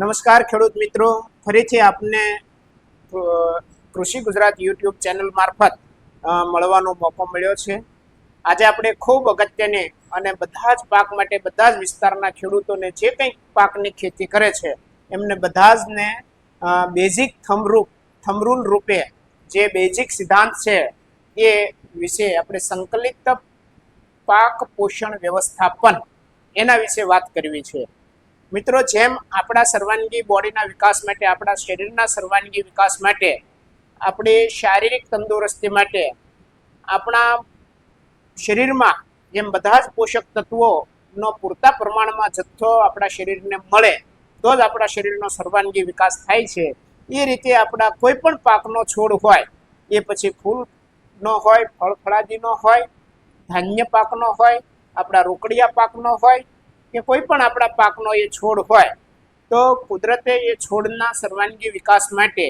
નમસ્કાર ખેડૂત મિત્રો. ફરીથી આપને કૃષિ ગુજરાત યુટ્યુબ ચેનલ મારફત મળવાનો મોકો મળ્યો છે. આજે આપણે ખૂબ અગત્યને અને બધા જ પાક માટે બધા જ વિસ્તારના ખેડૂતોને જે કંઈ પાકની ખેતી કરે છે, એમને બધા જને બેઝિક થમરૂપ થમરૂલ રૂપે જે બેઝિક સિદ્ધાંત છે, એ વિશે આપણે સંકલિત પાક પોષણ વ્યવસ્થાપન એના વિશે વાત કરવી છે. મિત્રો, જેમ આપણા સર્વાંગી બોડીના વિકાસ માટે, આપણા શરીરના સર્વાંગી વિકાસ માટે, આપણી શારીરિક તંદુરસ્તી માટે, આપણા શરીરમાં જેમ બધા જ પોષક તત્વોનો પૂરતા પ્રમાણમાં જથ્થો આપણા શરીરને મળે, તો જ આપણા શરીરનો સર્વાંગી વિકાસ થાય છે. એ રીતે આપણા કોઈ પણ પાકનો છોડ હોય, એ પછી ફૂલનો હોય ફળ ફળાદીનો હોય, ધાન્ય પાકનો હોય, આપણા રોકડિયા પાકનો હોય કે કોઈ પણ આપણા પાકનો એ છોડ હોય, તો કુદરતે એ છોડના સર્વાંગી વિકાસ માટે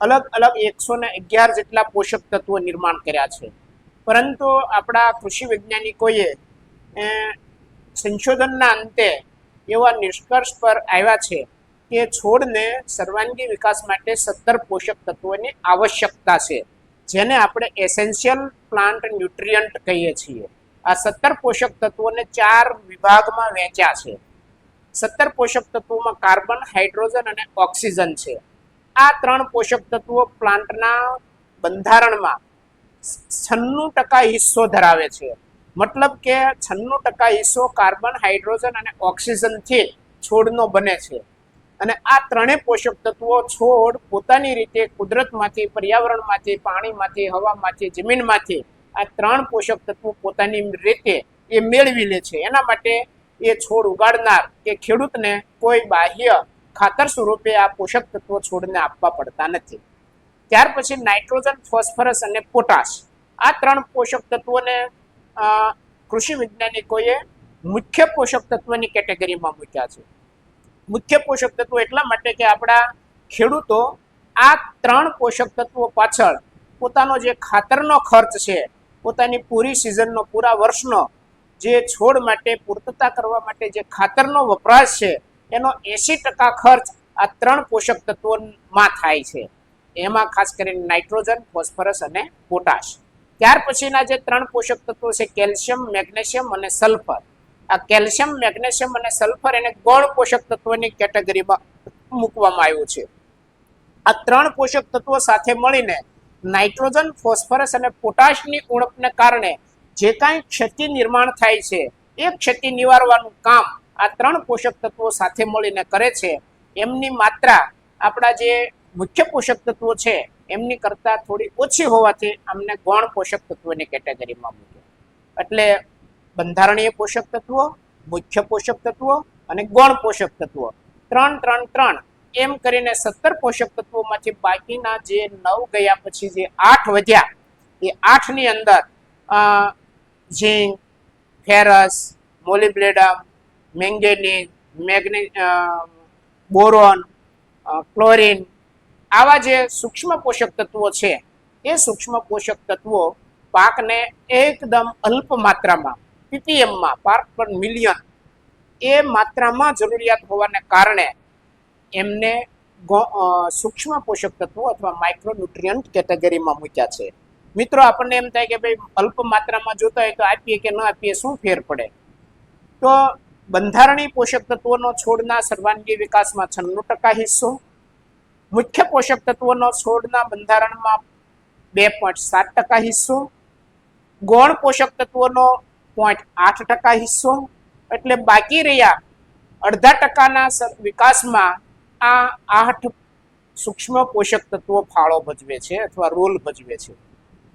અલગ અલગ એકસો ને અગિયાર જેટલા પોષક તત્વો નિર્માણ કર્યા છે. પરંતુ આપણા કૃષિ વૈજ્ઞાનિકોએ સંશોધનના અંતે એવા નિષ્કર્ષ પર આવ્યા છે કે છોડને સર્વાંગી વિકાસ માટે સત્તર પોષક તત્વોની આવશ્યકતા છે, જેને આપણે એસેન્શિયલ પ્લાન્ટ ન્યુટ્રિયન્ટ કહીએ છીએ. આ સત્તર પોષક તત્વોને ચાર વિભાગમાં વહેંચ્યા છે. સત્તર પોષક તત્વોમાં કાર્બન, હાઇડ્રોજન અને ઓક્સિજન છે. આ ત્રણ પોષક તત્વો પ્લાન્ટના બંધારણમાં છન્નું ટકા હિસ્સો ધરાવે છે. મતલબ કે છન્નું ટકા હિસ્સો કાર્બન, હાઇડ્રોજન અને ઓક્સિજનથી છોડનો બને છે. અને આ ત્રણેય પોષક તત્વો છોડ પોતાની રીતે કુદરતમાંથી, પર્યાવરણમાંથી, પાણીમાંથી, હવામાંથી, જમીનમાંથી આ ત્રણ પોષક તત્વો પોતાની રીતે એ મેળવી લે છે. એના માટે એ છોડ ઉગાડનાર કે ખેડૂતને કોઈ બાહ્ય ખાતર સ્વરૂપે આ પોષક તત્વો છોડને આપવા પડતા નથી. ત્યાર પછી નાઇટ્રોજન, ફોસ્ફરસ અને પોટાશ આ ત્રણ પોષક તત્વોને કૃષિ વૈજ્ઞાનિકોએ મુખ્ય પોષક તત્વની કેટેગરીમાં મૂક્યા છે. મુખ્ય પોષક તત્વો એટલા માટે કે આપણા ખેડૂતો આ ત્રણ પોષક તત્વો પાછળ પોતાનો જે ખાતરનો ખર્ચ છે પોતાની પૂરી સિઝનનો પૂરા વર્ષનો જે છોડ માટે, પૂર્તતા કરવા માટે જે ખાતરનો વપરાશ છે, એનો એસી ટકા ખર્ચ આ ત્રણ પોષક તત્વોમાં થાય છે. એમાં ખાસ કરીને નાઇટ્રોજન, ફોસ્ફરસ અને પોટાશ. ત્યાર પછીના જે ત્રણ પોષક તત્વો છે, કેલ્શિયમ, મેગ્નેશિયમ અને સલ્ફર. આ કેલ્શિયમ, મેગ્નેશિયમ અને સલ્ફર એને ગૌણ પોષક તત્વની કેટેગરીમાં મૂકવામાં આવ્યું છે. આ ત્રણ પોષક તત્વો સાથે મળીને નાઇટ્રોજન, ફોસ્ફરસ અને પોટાશની ઉણપને કારણે જે કાંઈ ક્ષતિ નિર્માણ થાય છે, એ ક્ષતિ નિવારવાનું કામ આ ત્રણ પોષક તત્વો સાથે મળીને કરે છે. એમની માત્રા આપણા જે મુખ્ય પોષક તત્વો છે, એમની કરતાં થોડી ઓછી હોવાથી અમને ગૌણ પોષક તત્વોની કેટેગરીમાં મૂકે એટલે બંધારણીય પોષક તત્વો, મુખ્ય પોષક તત્વો અને ગૌણ પોષક તત્વો. ત્રણ ત્રણ ત્રણ. એમ કરીને સત્તર પોષક તત્વોમાંથી બાકીના જે નવ ગયા પછી જે આઠ વધ્યા, એ આઠની અંદર ઝીંક, ફેરસ મોલિબ્લેડમ મેંગેનીઝ, મેગ્ને બોરોન ક્લોરીન આવા જે સૂક્ષ્મ પોષક તત્વો છે, એ સૂક્ષ્મ પોષક તત્વો પાકને એકદમ અલ્પ માત્રામાં, પીપીએમમાં પાર્ક પર મિલિયન, એ માત્રામાં જરૂરિયાત હોવાને કારણે એમને સૂક્ષ્મ પોષક તત્વો અથવા માઇક્રોન્યુટ્રિયન્ટ કેટેગરીમાં મૂક્યા છે. મિત્રો, આપણને એમ થાય કે ભાઈ અલ્પ માત્રામાં જોતા હોય તો આપીએ કે ન આપીએ, શું ફેર પડે? તો બંધારણીય પોષક તત્વોનો છોડના સર્વાંગી વિકાસમાં છન્નું ટકા હિસ્સો, મુખ્ય પોષક તત્વોનો છોડના બંધારણમાં બે પોઈન્ટ સાત ટકા હિસ્સો, ગૌણ પોષક તત્વોનો પોઈન્ટ આઠ ટકા હિસ્સો, એટલે બાકી રહ્યા અડધા ટકાના વિકાસમાં આ આઠ સૂક્ષ્મ પોષક તત્વો ફાળો ભજવે છે અથવા રોલ ભજવે છે.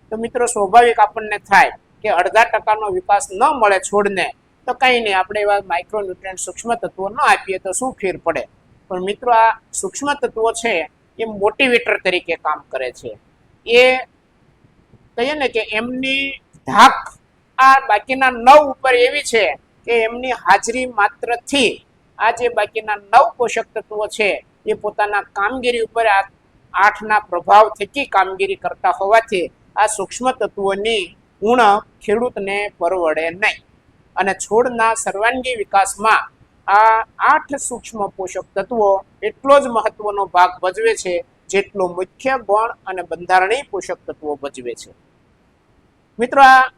તો મિત્રો, સ્વાભાવિક આપણને થાય કે અડધા ટકાનો વિકાસ ન મળે છોડને, તો કંઈ નહીં, આપણે એવા માઇક્રોન્યુટ્રિયન્ટ સૂક્ષ્મ તત્વો ન આપીએ તો શું ફેર પડે? પણ મિત્રો, આ સૂક્ષ્મ તત્વો છે એ મોટિવેટર તરીકે કામ કરે છે. એ કહીએ ને કે એમની ધાક આ બાકીના નવ ઉપર એવી છે કે એમની હાજરી માત્રથી આ જે બાકીના નવ પોષક તત્વો છે એ પોતાના કામગીરી ઉપર આઠના પ્રભાવ થકી કામગીરી કરતા હોવાથી આ સૂક્ષ્મ તત્વોની ઉણપ ખેડૂતને પરવડે નહીં. અને છોડના સર્વાંગી વિકાસમાં આ આઠ સૂક્ષ્મ પોષક તત્વો એટલો જ મહત્વનો ભાગ ભજવે છે જેટલો મુખ્ય ગુણ અને બંધારણીય પોષક તત્વો ભજવે છે. મિત્રો, આ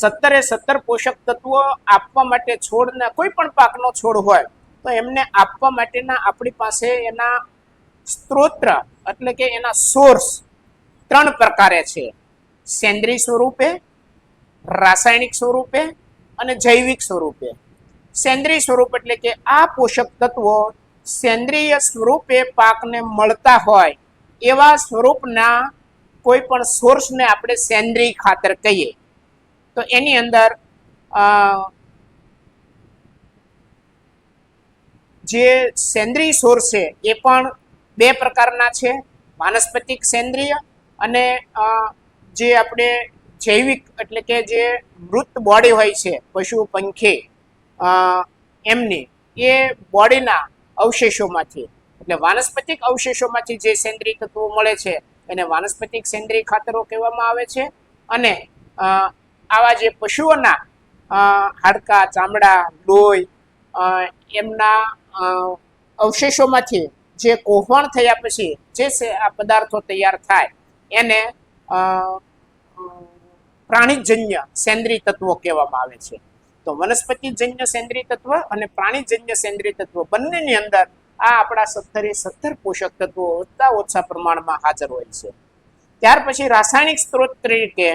સત્તરે સત્તર પોષક તત્વો આપવા માટે છોડના કોઈ પણ પાકનો છોડ હોય, તો એમને આપવા માટેના આપણી પાસે એના સ્ત્રોત્ર એટલે કે એના સોર્સ ત્રણ પ્રકારે છે. સેન્દ્રીય સ્વરૂપે, રાસાયણિક સ્વરૂપે અને જૈવિક સ્વરૂપે. સેન્દ્રીય સ્વરૂપ એટલે કે આ પોષક તત્વો સેન્દ્રીય સ્વરૂપે પાકને મળતા હોય, એવા સ્વરૂપના કોઈ પણ સોર્સને આપણે સેન્દ્રીય ખાતર કહીએ. તો એની અંદર જે સેન્દ્રીય સોર્સ છે, એ પણ બે પ્રકારના છે. વાનસ્પતિક સેન્દ્રીય અને જે આપણે જૈવિક એટલે કે જે મૃત બોડી હોય છે, પશુ, પંખી એમની, એ બોડીના અવશેષોમાંથી, એટલે વાનસ્પતિક અવશેષોમાંથી જે સેન્દ્રીય તત્વો મળે છે, એને વાનસ્પતિક સેન્દ્રીય ખાતરો કહેવામાં આવે છે. અને આવા જે પશુઓના હાડકા, ચામડા લોહી એમના અવશેષોમાંથી જે કોહવણ થયા પછી જે આ પદાર્થો તૈયાર થાય, એને પ્રાણીજન્ય સેન્દ્રી તત્વો કહેવામાં આવે છે. તો વનસ્પતિજન્ય સેન્દ્રી તત્વ અને પ્રાણીજન્ય સેન્દ્રી તત્વ બંનેની અંદર આ આપણા સત્તરે સત્તર પોષક તત્વો ઓછા ઓછા પ્રમાણમાં હાજર હોય છે. ત્યાર પછી રાસાયણિક સ્ત્રોત તરીકે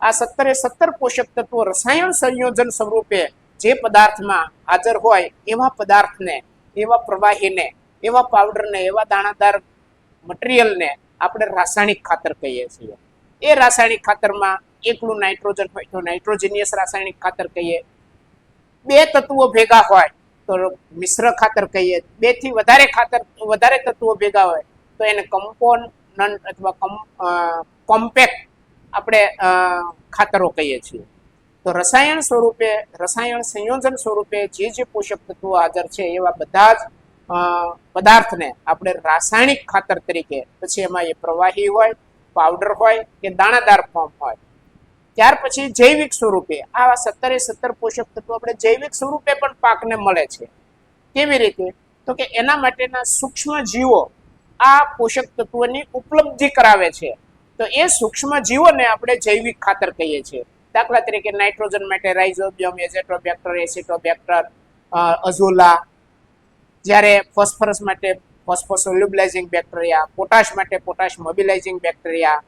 આ સત્તરે સત્તર પોષક તત્વો રસાયણ સંયોજન સ્વરૂપે જે પદાર્થમાં હાજર હોય એવા પદાર્થને, એવા પ્રવાહીને, એવા પાવડરને એવા દાણાદાર મટીરિયલને આપણે રાસાયણિક ખાતર કહીએ છીએ. એ રાસાયણિક ખાતરમાં એકલું નાઇટ્રોજન હોય તો નાઇટ્રોજનિયસ રાસાયણિક ખાતર કહીએ. બે તત્વો ભેગા હોય તો મિશ્ર ખાતર કહીએ. બેથી વધારે ખાતર, વધારે તત્વો ભેગા હોય તો એને કમ્પોનન્ટ અથવા કોમ્પેક્ટ આપણે ખાતરો કહીએ છીએ. તો રસાયણ સ્વરૂપે, રસાયણ સંયોજન સ્વરૂપે જે જે પોષક તત્વો હાજર છે એવા બધા જ પદાર્થને આપણે રાસાયણિક ખાતર તરીકે, પછી એમાં એ પ્રવાહી હોય, પાવડર હોય કે દાણાદાર ફોર્મ હોય. ત્યાર પછી જૈવિક સ્વરૂપે, આવા સત્તરે સત્તર પોષક તત્વો આપણે જૈવિક સ્વરૂપે પણ પાકને મળે છે. કેવી રીતે? તો કે એના માટેના સૂક્ષ્મ જીવો આ પોષક તત્વોની ઉપલબ્ધિ કરાવે છે. તો એ સૂક્ષ્મ જીવોને આપણે જૈવિક ખાતર કહીએ છીએ. દાખલા તરીકે નાઇટ્રોજન માટે રાઇઝોબિયમ, એઝેટોબેક્ટર, એસિટોબેક્ટર અઝોલા. જ્યારે ફોસ્ફરસ માટે ફોસ્ફોસોલ્યુબલાઇઝિંગ બેક્ટેરિયા, પોટાશ માટે પોટાશ મોબિલાઇઝિંગ બેક્ટેરિયા,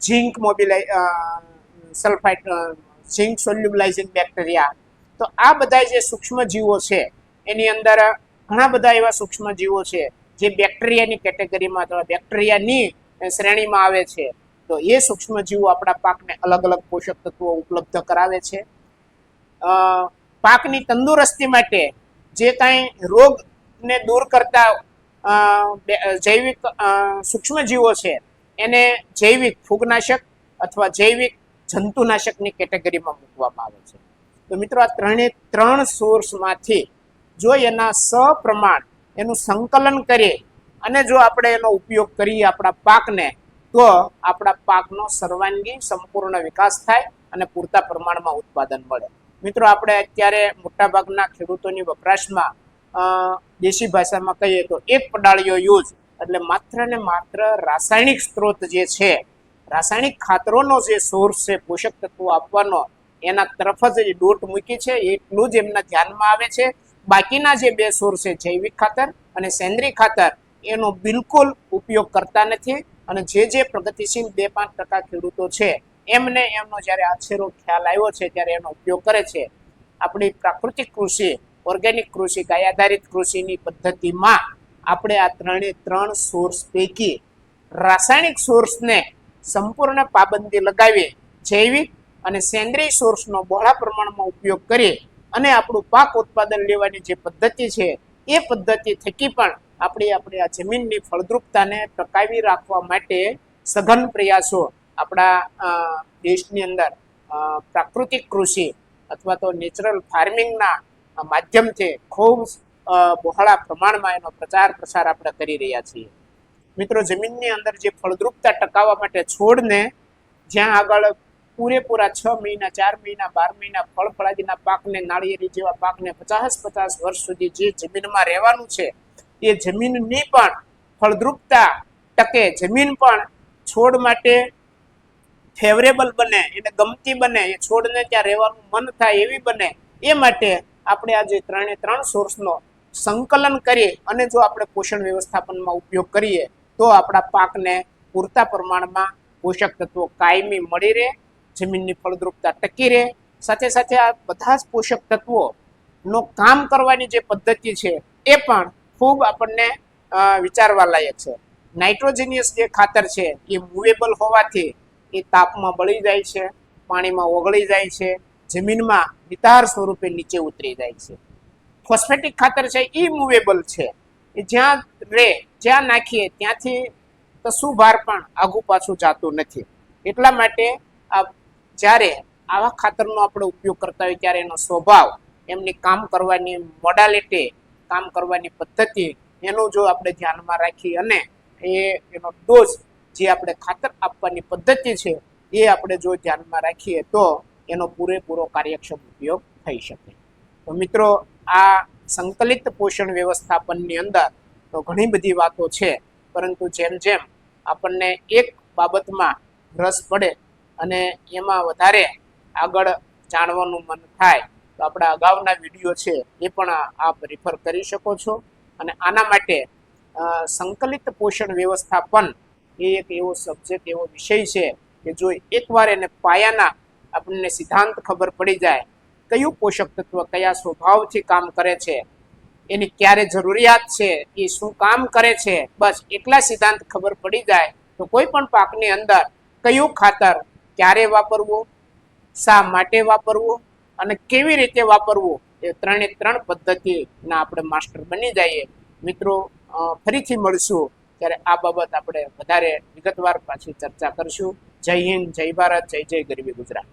ઝીંક મોબિલાઈ સલ્ફાઇટ ઝીંક સોલ્યુબલાઇઝિંગ બેક્ટેરિયા. તો આ બધા જે સૂક્ષ્મ જીવો છે, એની અંદર ઘણા બધા એવા સૂક્ષ્મ જીવો છે, જે બેક્ટેરિયાની કેટેગરીમાં અથવા બેક્ટેરિયાની શ્રેણીમાં આવે છે. તો એ સૂક્ષ્મ જીવો આપણા પાકને અલગ અલગ પોષક તત્વો ઉપલબ્ધ કરાવે છે. પાકની તંદુરસ્તી માટે જે કાંઈ રોગને દૂર કરતા જૈવિક સૂક્ષ્મજીવો છે, એને જૈવિક ફૂગનાશક અથવા જૈવિક જંતુનાશકની કેટેગરીમાં મૂકવામાં આવે છે. તો મિત્રો આ ત્રણે, ત્રણ સોર્સમાંથી જો એના સપ્રમાણ એનું સંકલન કરીએ અને જો આપણે એનો ઉપયોગ કરીએ આપણા પાકને તો આપણા પાકનો સર્વાંગી સંપૂર્ણ વિકાસ થાય અને પૂરતા પ્રમાણમાં ઉત્પાદન મળે. મિત્રો, આપણે અત્યારે મોટાભાગના ખેડૂતોની વપરાશમાં દેશી ભાષામાં કહીએ તો એક પડાળીઓ યુઝ, એટલે માત્ર ને માત્ર રાસાયણિક સ્ત્રોત જે છે, રાસાયણિક ખાતરોનો જે સોર્સ છે, પોષક તત્વો આપવાનો, એના તરફ જ એ દોટ મૂકી છે, એટલું જ એમના ધ્યાનમાં આવે છે. બાકીના જે બે સોર્સ છે, જૈવિક ખાતર અને સેન્દ્રિય ખાતર એનો બિલકુલ ઉપયોગ કરતા નથી અને જે જે પ્રગતિશીલ બે પાંચ ટકા ખેડૂતો છે, એમને એમનો જ્યારે આછેરો ખ્યાલ આવ્યો છે ત્યારે એનો ઉપયોગ કરે છે. આપણી પ્રાકૃતિક કૃષિ, ઓર્ગેનિક કૃષિ ગાય આધારિત કૃષિની પદ્ધતિમાં આપણે આ ત્રણે ત્રણ સોર્સ પૈકી રાસાયણિક સોર્સને સંપૂર્ણ પાબંદી લગાવી, જૈવિક અને સેન્દ્રીય સોર્સનો બહોળા પ્રમાણમાં ઉપયોગ કરી અને આપણું પાક ઉત્પાદન લેવાની જે પદ્ધતિ છે એ પદ્ધતિ થકી પણ આપણે આપણી આ જમીનની ફળદ્રુપતાને ટકાવી રાખવા માટે સઘન પ્રયાસો આપણા દેશની અંદર પ્રાકૃતિક કૃષિ અથવા તો નેચરલ ફાર્મિંગના માધ્યમથી ખૂબ બહોળા પ્રમાણમાં એનો પ્રચાર પ્રસાર આપણે કરી રહ્યા છીએ. મિત્રો, જમીનની અંદર જે ફળદ્રુપતા ટકાવવા માટે છોડને જ્યાં આગળ પૂરેપૂરા છ મહિના, ચાર મહિના, બાર મહિના ફળ ફળાદીના પાકને, નાળિયેરી જેવા પાકને પચાસ પચાસ વર્ષ સુધી જે જમીનમાં રહેવાનું છે, એ જમીનની પણ ફળદ્રુપતા ટકે. જમીન પણ છોડ માટે ફેવરેબલ બને, એને ગમતી બને, એ છોડને ત્યાં રહેવાનું મન થાય એવી બને. એ માટે આપણે આજે ત્રણે ત્રણ સોર્સનો સંકલન કરીએ અને જો આપણે પોષણ વ્યવસ્થાપનમાં ઉપયોગ કરીએ, તો આપણા પાકને પૂરતા પ્રમાણમાં પોષક તત્વો કાયમી મળી રહે. જમીનની ફળદ્રુપતા ટકી રહે. સાથે સાથે આ બધા જ પોષક તત્વોનો કામ કરવાની જે પદ્ધતિ છે એ પણ ખૂબ આપણને વિચારવા લાયક છે. નાઇટ્રોજેનિયસ જે ખાતર છે એ મૂવેબલ હોવાથી એ તાપમાં બળી જાય છે, પાણીમાં ઓગળી જાય છે, જમીનમાં નિતાર સ્વરૂપે નીચે ઉતરી જાય છે. ફોસ્ફેટિક ખાતર છે એ મૂવેબલ છે. એ જ્યાં રે જ્યાં નાખીએ ત્યાંથી કશું ભાર પણ આગુ પાછું જાતું નથી. એટલા માટે આ જ્યારે આવા ખાતરનો આપણે ઉપયોગ કરતા હોય ત્યારે એનો સ્વભાવ, એમની કામ કરવાની મોડાલિટી કામ કરવાની પદ્ધતિ, એનું જો આપણે ધ્યાનમાં રાખી અને એ, એનો ડોઝ જે આપણે ખાતર આપવાની પદ્ધતિ છે, એ આપણે જો ધ્યાનમાં રાખીએ તો એનો પૂરેપૂરો કાર્યક્ષમ ઉપયોગ થઈ શકે. તો મિત્રો, આ સંકલિત પોષણ વ્યવસ્થાપનની અંદર તો ઘણી બધી વાતો છે, પરંતુ જેમ જેમ આપણને એક બાબતમાં રસ પડે અને એમાં વધારે આગળ જાણવાનું મન થાય, તો આપણા અગાઉના વીડિયો છે એ પણ આપ રિફર કરી શકો છો. અને આના માટે સંકલિત પોષણ વ્યવસ્થાપન એ એક એવો સબ્જેક્ટ એવો વિષય છે કે જો એકવાર એને પાયાના આપણને સિદ્ધાંત ખબર પડી જાય, કયું પોષક તત્વ કયા સ્વભાવથી કામ કરે છે, એની ક્યારે જરૂરિયાત છે, એ શું કામ કરે છે, બસ એટલા સિદ્ધાંત ખબર પડી જાય, તો કોઈ પણ પાકની અંદર કયું ખાતર ક્યારે વાપરવું, શા માટે વાપરવો અને કેવી રીતે વાપરવું એ ત્રણે ત્રણ પદ્ધતિના આપણે માસ્ટર બની જઈએ. મિત્રો ફરીથી મળશું ત્યારે આ બાબત આપણે વધારે વિગતવાર પાછી ચર્ચા કરશું. જય હિન્દ, જય ભારત, જય જય ગરવી ગુજરાત.